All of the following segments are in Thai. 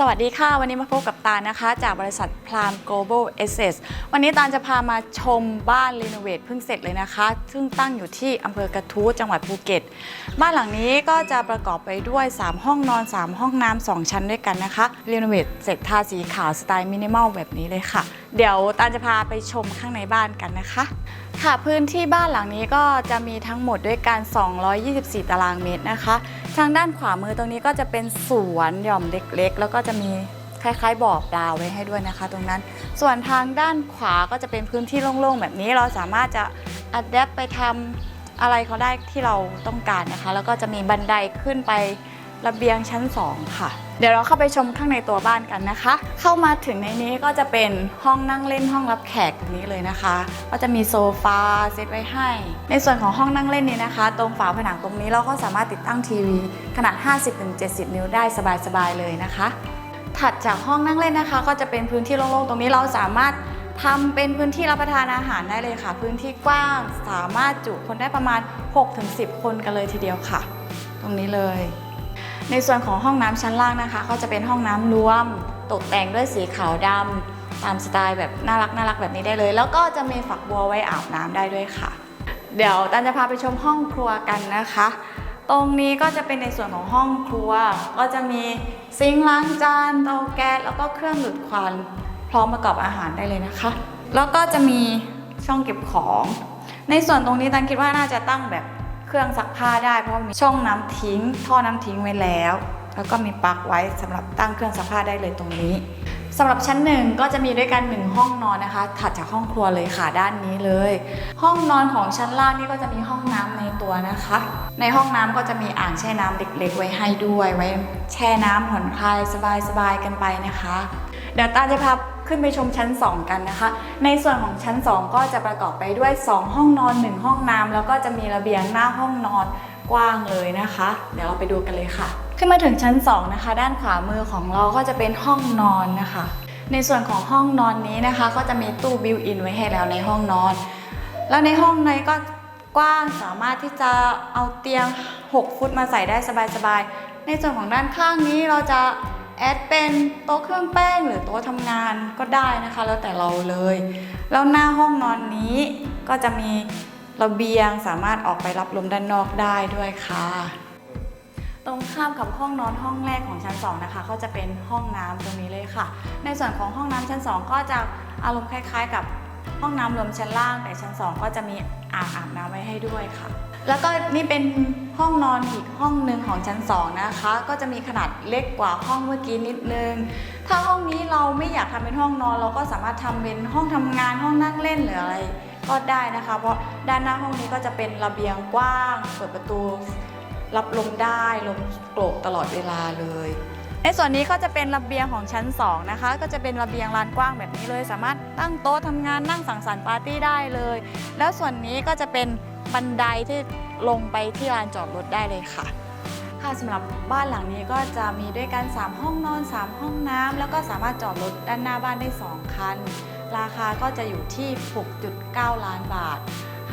สวัสดีค่ะ วันนี้มาพบกับตานะคะ จากบริษัทพราม global assets วันนี้ตาจะพามาชมบ้านรีโนเวทเพิ่งเสร็จเลยนะคะ ซึ่งตั้งอยู่ที่อำเภอกระทู้จังหวัดภูเก็ต บ้านหลังนี้ก็จะประกอบไปด้วย 3 ห้องนอน 3 ห้องน้ำ2ชั้นด้วยกันนะคะรีโนเวทเสร็จทาสีขาวสไตล์มินิมอลแบบนี้เลยค่ะ เดี๋ยวตาจะพาไปชมข้างในบ้านกันนะคะ ค่ะพื้นที่บ้านหลังนี้ก็จะมีทั้งหมดด้วยกัน 224 ตารางเมตรนะคะ ทางด้านขวามือตรงนี้ก็จะเป็นสวนหย่อมเล็กๆ แล้วก็จะมีคล้ายๆบ่อปลาไว้ให้ด้วยนะคะ ตรงนั้น ส่วนทางด้านขวาก็จะเป็นพื้นที่โล่งๆ แบบนี้เราสามารถจะอัดแอปไปทำอะไรเขาได้ที่เราต้องการนะคะ แล้วก็จะมีบันไดขึ้นไประเบียงชั้น 2 ค่ะ เดี๋ยวเราเข้าไปชมข้างในตัวบ้านกันนะคะ เข้ามาถึงในนี้ก็จะเป็นห้องนั่งเล่นห้องรับแขกตรงนี้เลยนะคะ ก็จะมีโซฟาเซตไว้ให้ ในส่วนของห้องนั่งเล่นนี้นะคะ ตรงฝาผนังตรงนี้เราก็สามารถติดตั้งทีวี ขนาด 50-70 นิ้วได้สบายๆเลยนะคะ ถัดจากห้องนั่งเล่นนะคะ ก็จะเป็นพื้นที่โล่งๆตรงนี้เราสามารถทำเป็นพื้นที่รับประทานอาหารได้เลยค่ะ พื้นที่กว้างสามารถจุคนได้ประมาณ 6-10 คนกันเลยทีเดียวค่ะ ตรงนี้เลย ในส่วนของห้องน้ำชั้นล่างนะคะ ก็จะเป็นห้องน้ำรวม ตกแต่งด้วยสีขาวดำตามสไตล์แบบน่ารักน่ารักแบบนี้ได้เลย แล้วก็จะมีฝักบัวไว้อาบน้ำได้ด้วยค่ะ เดี๋ยวตันจะพาไปชมห้องครัวกันนะคะ ตรงนี้ก็จะเป็นในส่วนของห้องครัว ก็จะมีซิงค์ล้างจานเตาแก๊สแล้วก็เครื่องดูดควันพร้อมประกอบอาหารได้เลยนะคะ แล้วก็จะมีช่องเก็บของ ในส่วนตรงนี้ตันคิดว่าน่าจะตั้งแบบ เครื่องซักผ้าได้เพราะมีช่องน้ำทิ้ง ท่อน้ำทิ้งไว้แล้ว แล้วก็มีปลั๊กไว้สำหรับตั้งเครื่องซักผ้าได้เลยตรงนี้สำหรับชั้นหนึ่งก็จะมีด้วยกันหนึ่งห้องนอนนะคะ ถัดจากห้องครัวเลยค่ะด้านนี้เลย ห้องนอนของชั้นล่างนี่ก็จะมีห้องน้ำในตัวนะคะ ในห้องน้ำก็จะมีอ่างแช่น้ำเล็กๆ ไว้ให้ด้วยไว้แช่น้ำผ่อนคลายสบายๆกันไปนะคะ เดี๋ยวตาจะพา ขึ้นไปชมชั้น 2 กันนะคะ ในส่วนของชั้น 2 ก็จะประกอบไปด้วย 2 ห้องนอน 1 ห้องน้ำแล้วก็จะมีระเบียงหน้าห้องนอนกว้างเลยนะคะ เดี๋ยวเราไปดูกันเลยค่ะ ขึ้นมาถึงชั้น 2 นะคะ ด้านขวามือของเราก็จะเป็นห้องนอนนะคะ ในส่วนของห้องนอนนี้นะคะ ก็จะมีตู้บิวอินไว้ให้แล้วในห้องนอน แล้วในห้องในก็กว้างสามารถที่จะเอาเตียง 6 ฟุตมาใส่ได้สบายๆ ในส่วนของด้านข้างนี้เราจะ แอดเป็นโต๊ะเครื่องแป้งหรือโต๊ะทำงานก็ได้นะคะ แล้วแต่เราเลย แล้วหน้าห้องนอนนี้ก็จะมีระเบียงสามารถออกไปรับลมด้านนอกได้ด้วยค่ะ ตรงข้ามกับห้องนอนห้องแรกของชั้น 2 นะคะ ก็จะเป็นห้องน้ำตรงนี้เลยค่ะ ในส่วนของห้องน้ำชั้น 2 ก็จะอารมณ์คล้าย ๆ กับ ห้องน้ำรวมชั้นล่าง แต่ชั้น 2 ก็จะมีอ่างอาบน้ำไว้ให้ด้วยค่ะ แล้วก็นี่เป็นห้องนอนอีกห้องหนึ่งของชั้น 2 นะคะ ก็จะมีขนาดเล็กกว่าห้องเมื่อกี้นิดนึง ถ้าห้องนี้เราไม่อยากทำเป็นห้องนอน เราก็สามารถทำเป็นห้องทำงานห้องนั่งเล่นหรืออะไร ก็ได้นะคะ เพราะด้านหน้าห้องนี้ก็จะเป็นระเบียงกว้าง เปิดประตู รับลมได้ลมโกรกตลอดเวลาเลย ในส่วนนี้ก็จะเป็นระเบียงของชั้น 2 นะคะ ก็จะเป็นระเบียงลานกว้างแบบนี้เลย สามารถตั้งโต๊ะทำงานนั่งสังสรรค์ปาร์ตี้ได้เลย แล้วส่วนนี้ก็จะเป็นบันไดที่ลงไปที่ลานจอดรถได้เลยค่ะ ค่ะสำหรับบ้านหลังนี้ก็จะมีด้วยกัน 3 ห้องนอน 3 ห้องน้ำแล้วก็สามารถจอดรถด้านหน้าบ้านได้ 2 คัน ราคาก็จะอยู่ที่ 6.9 ล้านบาท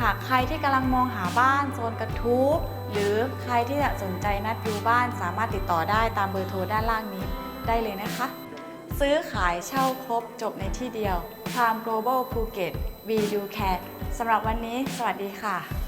หากใครที่กำลังมองหาบ้านโซนกระทู้ หรือใครที่สนใจนัดดูบ้านสามารถติดต่อได้ตามเบอร์โทรด้านล่างนี้ได้เลยนะคะ ซื้อขายเช่าครบจบในที่เดียว Prime Global Phuket We Do Care สำหรับวันนี้ สวัสดีค่ะ